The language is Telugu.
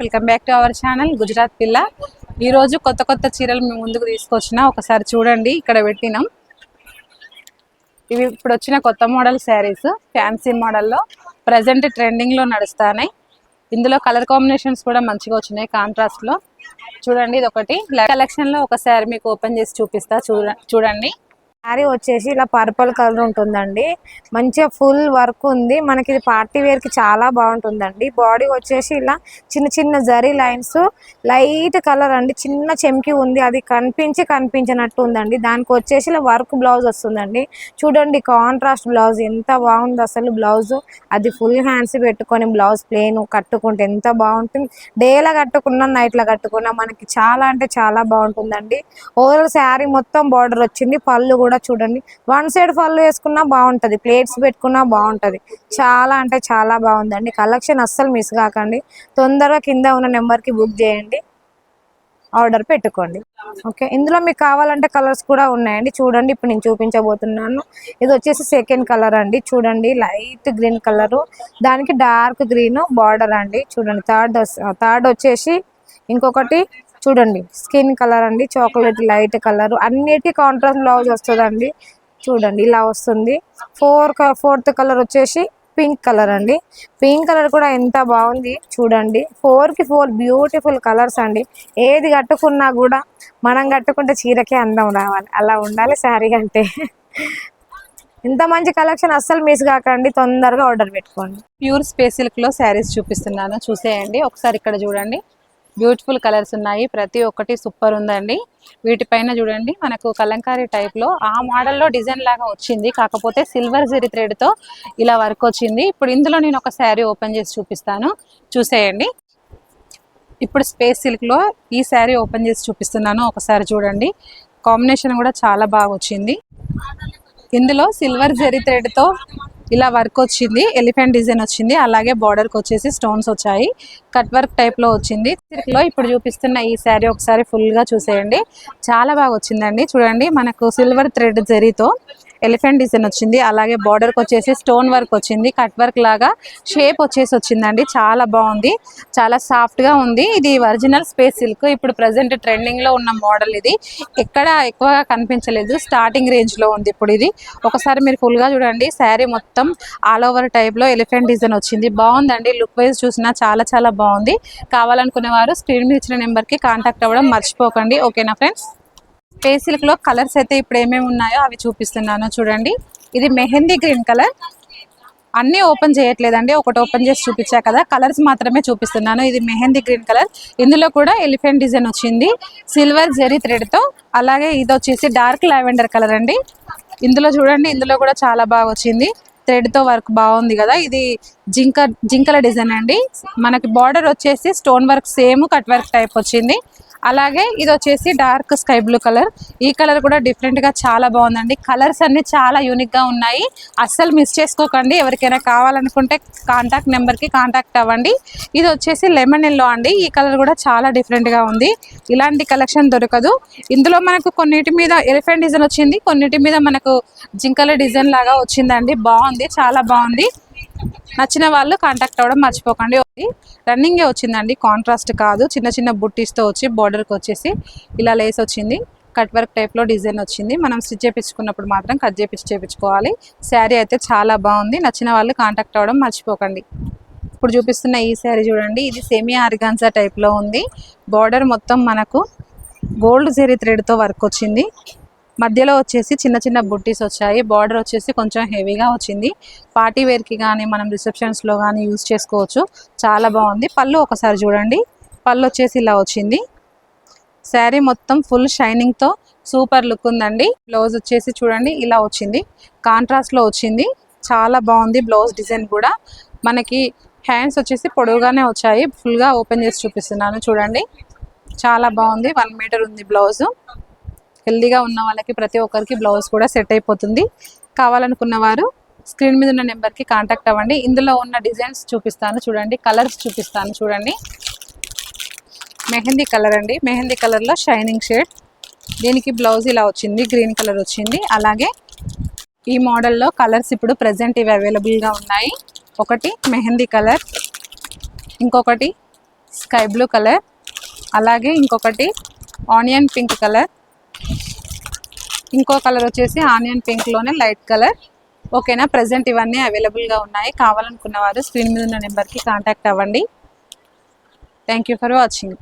Welcome back to our channel Gujarat పిల్ల. ఈ రోజు కొత్త కొత్త చీరలు మేము ముందుకు తీసుకొచ్చిన ఒకసారి చూడండి ఇక్కడ పెట్టినాం. ఇవి ఇప్పుడు వచ్చిన కొత్త మోడల్ శారీస్ ఫ్యాన్సీ మోడల్లో ప్రజెంట్ ట్రెండింగ్లో నడుస్తున్నాయి ఇందులో కలర్ కాంబినేషన్స్ కూడా మంచిగా వచ్చినాయి కాంట్రాస్ట్లో. చూడండి ఇది ఒకటి కలెక్షన్లో ఒక శారీ మీకు ఓపెన్ చేసి చూపిస్తా చూడండి. శారీ వచ్చేసి ఇలా పర్పుల్ కలర్ ఉంటుందండి. మంచిగా ఫుల్ వర్క్ ఉంది. మనకి ఇది పార్టీ వేర్కి చాలా బాగుంటుందండి. బాడీ వచ్చేసి ఇలా చిన్న చిన్న జరీ లైన్స్ లైట్ కలర్ అండి. చిన్న చెంకి ఉంది. అది కనిపించి కనిపించినట్టు ఉందండి. దానికి వచ్చేసి ఇలా వర్క్ బ్లౌజ్ వస్తుందండి. చూడండి కాంట్రాస్ట్ బ్లౌజ్ ఎంత బాగుంది అసలు బ్లౌజ్. అది ఫుల్ హ్యాండ్స్ పెట్టుకొని బ్లౌజ్ ప్లేన్ కట్టుకుంటే ఎంత బాగుంటుంది. డేలా కట్టుకున్నా నైట్లో కట్టుకున్నా మనకి చాలా అంటే చాలా బాగుంటుందండి. ఓవరాల్ శారీ మొత్తం బార్డర్ వచ్చింది. పళ్ళు కూడా చూడండి. వన్ సైడ్ ఫల్ వేసుకున్నా బాగుంటుంది. ప్లేట్స్ పెట్టుకున్నా బాగుంటుంది. చాలా అంటే చాలా బాగుందండి. కలెక్షన్ అస్సలు మిస్ కాకండి. తొందరగా కింద ఉన్న నెంబర్కి బుక్ చేయండి. ఆర్డర్ పెట్టుకోండి. ఓకే ఇందులో మీకు కావాలంటే కలర్స్ కూడా ఉన్నాయండి. చూడండి ఇప్పుడు నేను చూపించబోతున్నాను. ఇది వచ్చేసి సెకండ్ కలర్ అండి. చూడండి లైట్ గ్రీన్ కలర్ దానికి డార్క్ గ్రీన్ బార్డర్ అండి. చూడండి థర్డ్ థర్డ్ వచ్చేసి ఇంకొకటి చూడండి స్కిన్ కలర్ అండి చాక్లెట్ లైట్ కలర్ అన్నిటి కాంట్రాస్ట్ బ్లౌజ్ వస్తుందండి. చూడండి ఇలా వస్తుంది. ఫోర్ ఫోర్త్ కలర్ వచ్చేసి పింక్ కలర్ అండి. పింక్ కలర్ కూడా ఎంత బాగుంది చూడండి. ఫోర్కి ఫోర్ బ్యూటిఫుల్ కలర్స్ అండి. ఏది కట్టుకున్నా కూడా మనం కట్టుకుంటే చీరకే అందం రావాలి. అలా ఉండాలి శారీ అంటే. ఇంత మంచి కలెక్షన్ అస్సలు మిస్ కాకండి. తొందరగా ఆర్డర్ పెట్టుకోండి. ప్యూర్ స్పేసిల్క్లో శారీస్ చూపిస్తున్నాను. చూసేయండి. ఒకసారి ఇక్కడ చూడండి. బ్యూటిఫుల్ కలర్స్ ఉన్నాయి. ప్రతి ఒక్కటి సూపర్ ఉందండి. వీటిపైన చూడండి మనకు కలంకారీ టైప్లో ఆ మోడల్లో డిజైన్ లాగా వచ్చింది. కాకపోతే సిల్వర్ జరీ థ్రెడ్తో ఇలా వర్క్ వచ్చింది. ఇప్పుడు ఇందులో నేను ఒక శారీ ఓపెన్ చేసి చూపిస్తాను. చూసేయండి. ఇప్పుడు స్పేస్ సిల్క్లో ఈ శారీ ఓపెన్ చేసి చూపిస్తున్నాను. ఒకసారి చూడండి. కాంబినేషన్ కూడా చాలా బాగా వచ్చింది. ఇందులో సిల్వర్ జరీ థ్రెడ్తో ఇలా వర్క్ వచ్చింది ఎలిఫెంట్ డిజైన్ వచ్చింది అలాగే బార్డర్కి వచ్చేసి స్టోన్స్ వచ్చాయి. కట్ వర్క్ టైప్లో వచ్చింది. లో ఇప్పుడు చూపిస్తున్న ఈ శారీ ఒకసారి ఫుల్గా చూసేయండి. చాలా బాగా వచ్చిందండి. చూడండి మనకు సిల్వర్ థ్రెడ్ జరీతో ఎలిఫెంట్ డిజైన్ వచ్చింది. అలాగే బార్డర్కి వచ్చేసి స్టోన్ వర్క్ వచ్చింది. కట్ వర్క్ లాగా షేప్ వచ్చేసి వచ్చిందండి. చాలా బాగుంది. చాలా సాఫ్ట్గా ఉంది. ఇది ఒరిజినల్ స్పేస్ సిల్క్ ఇప్పుడు ప్రజెంట్ ట్రెండింగ్లో ఉన్న మోడల్ ఇది. ఎక్కడ ఎక్కువగా కనిపించలేదు. స్టార్టింగ్ రేంజ్లో ఉంది ఇప్పుడు ఇది. ఒకసారి మీరు ఫుల్గా చూడండి. శారీ మొత్తం ఆల్ ఓవర్ టైప్లో ఎలిఫెంట్ డిజైన్ వచ్చింది. బాగుందండి. లుక్ వైజ్ చూసినా చాలా చాలా బాగుంది. కావాలనుకునే వారు స్క్రీన్ మీద ఇచ్చిన నెంబర్కి కాంటాక్ట్ అవ్వడం మర్చిపోకండి. ఓకేనా ఫ్రెండ్స్ స్పేస్ సిల్క్లో కలర్స్ అయితే ఇప్పుడు ఏమేమి ఉన్నాయో అవి చూపిస్తున్నాను చూడండి. ఇది మెహందీ గ్రీన్ కలర్. అన్నీ ఓపెన్ చేయట్లేదండి. ఒకటి ఓపెన్ చేసి చూపించా కదా. కలర్స్ మాత్రమే చూపిస్తున్నాను. ఇది మెహందీ గ్రీన్ కలర్. ఇందులో కూడా ఎలిఫెంట్ డిజైన్ వచ్చింది. సిల్వర్ జెరీ థ్రెడ్తో అలాగే ఇది వచ్చేసి డార్క్ లావెండర్ కలర్ అండి. ఇందులో చూడండి ఇందులో కూడా చాలా బాగా వచ్చింది. థ్రెడ్తో వర్క్ బాగుంది కదా. ఇది జింక జింకల డిజైన్ అండి. మనకి బార్డర్ వచ్చేసి stone work same cut work type వచ్చింది. అలాగే ఇది వచ్చేసి డార్క్ స్కై బ్లూ కలర్. ఈ కలర్ కూడా డిఫరెంట్గా చాలా బాగుందండి. కలర్స్ అన్ని చాలా యూనిక్గా ఉన్నాయి. అస్సలు మిస్ చేసుకోకండి. ఎవరికైనా కావాలనుకుంటే కాంటాక్ట్ నెంబర్కి కాంటాక్ట్ అవ్వండి. ఇది వచ్చేసి లెమన్ ఎల్లో అండి. ఈ కలర్ కూడా చాలా డిఫరెంట్గా ఉంది. ఇలాంటి కలెక్షన్ దొరకదు. ఇందులో మనకు కొన్నిటి మీద ఎలిఫెంట్ డిజైన్ వచ్చింది. కొన్నిటి మీద మనకు జింకల డిజైన్ లాగా వచ్చిందండి. బాగుంది. చాలా బాగుంది. నచ్చిన వాళ్ళు కాంటాక్ట్ అవ్వడం మర్చిపోకండి. రన్నింగే వచ్చిందండి. కాంట్రాస్ట్ కాదు. చిన్న చిన్న బుట్టీస్తో వచ్చి బార్డర్కి వచ్చేసి ఇలా లేస్ వచ్చింది. కట్ వర్క్ టైప్లో డిజైన్ వచ్చింది. మనం స్టిచ్ చేయించుకున్నప్పుడు మాత్రం కట్ చేపించి చేయించుకోవాలి శారీ అయితే చాలా బాగుంది. నచ్చిన వాళ్ళు కాంటాక్ట్ అవ్వడం మర్చిపోకండి. ఇప్పుడు చూపిస్తున్న ఈ శారీ చూడండి. ఇది సెమీ ఆర్గాన్సా టైప్లో ఉంది. బార్డర్ మొత్తం మనకు గోల్డ్ జెరీ థ్రెడ్తో వర్క్ వచ్చింది. మధ్యలో వచ్చేసి చిన్న చిన్న బుట్టీస్ వచ్చాయి. బార్డర్ వచ్చేసి కొంచెం హెవీగా వచ్చింది. పార్టీ వేర్కి కానీ మనం రిసెప్షన్స్లో కానీ యూజ్ చేసుకోవచ్చు. చాలా బాగుంది. పళ్ళు ఒకసారి చూడండి. పళ్ళు వచ్చేసి ఇలా వచ్చింది. శారీ మొత్తం ఫుల్ షైనింగ్తో సూపర్ లుక్ ఉందండి. బ్లౌజ్ వచ్చేసి చూడండి ఇలా వచ్చింది. కాంట్రాస్ట్లో వచ్చింది. చాలా బాగుంది బ్లౌజ్ డిజైన్ కూడా. మనకి హ్యాండ్స్ వచ్చేసి పొడవుగానే వచ్చాయి. ఫుల్గా ఓపెన్ చేసి చూపిస్తున్నాను చూడండి. చాలా బాగుంది. వన్ మీటర్ ఉంది బ్లౌజు హెల్దీగా ఉన్న వాళ్ళకి ప్రతి ఒక్కరికి బ్లౌజ్ కూడా సెట్ అయిపోతుంది. కావాలనుకున్న వారు స్క్రీన్ మీద ఉన్న నెంబర్కి కాంటాక్ట్ అవ్వండి. ఇందులో ఉన్న డిజైన్స్ చూపిస్తాను చూడండి. కలర్స్ చూపిస్తాను చూడండి. మెహందీ కలర్ అండి. మెహందీ కలర్లో షైనింగ్ షేడ్. దీనికి బ్లౌజ్ ఇలా వచ్చింది. గ్రీన్ కలర్ వచ్చింది. అలాగే ఈ మోడల్లో కలర్స్ ఇప్పుడు ప్రజెంట్ ఇవి అవైలబుల్గా ఉన్నాయి. ఒకటి మెహందీ కలర్. ఇంకొకటి స్కై బ్లూ కలర్. అలాగే ఇంకొకటి ఆనియన్ పింక్ కలర్. ఇంకో కలర్ వచ్చేసి ఆనియన్ పింక్లోనే లైట్ కలర్ ఓకేనా ప్రజెంట్ ఇవన్నీ అవైలబుల్గా ఉన్నాయి. కావాలనుకున్న వారు స్క్రీన్ మీద ఉన్న నెంబర్కి కాంటాక్ట్ అవ్వండి. Thank you for watching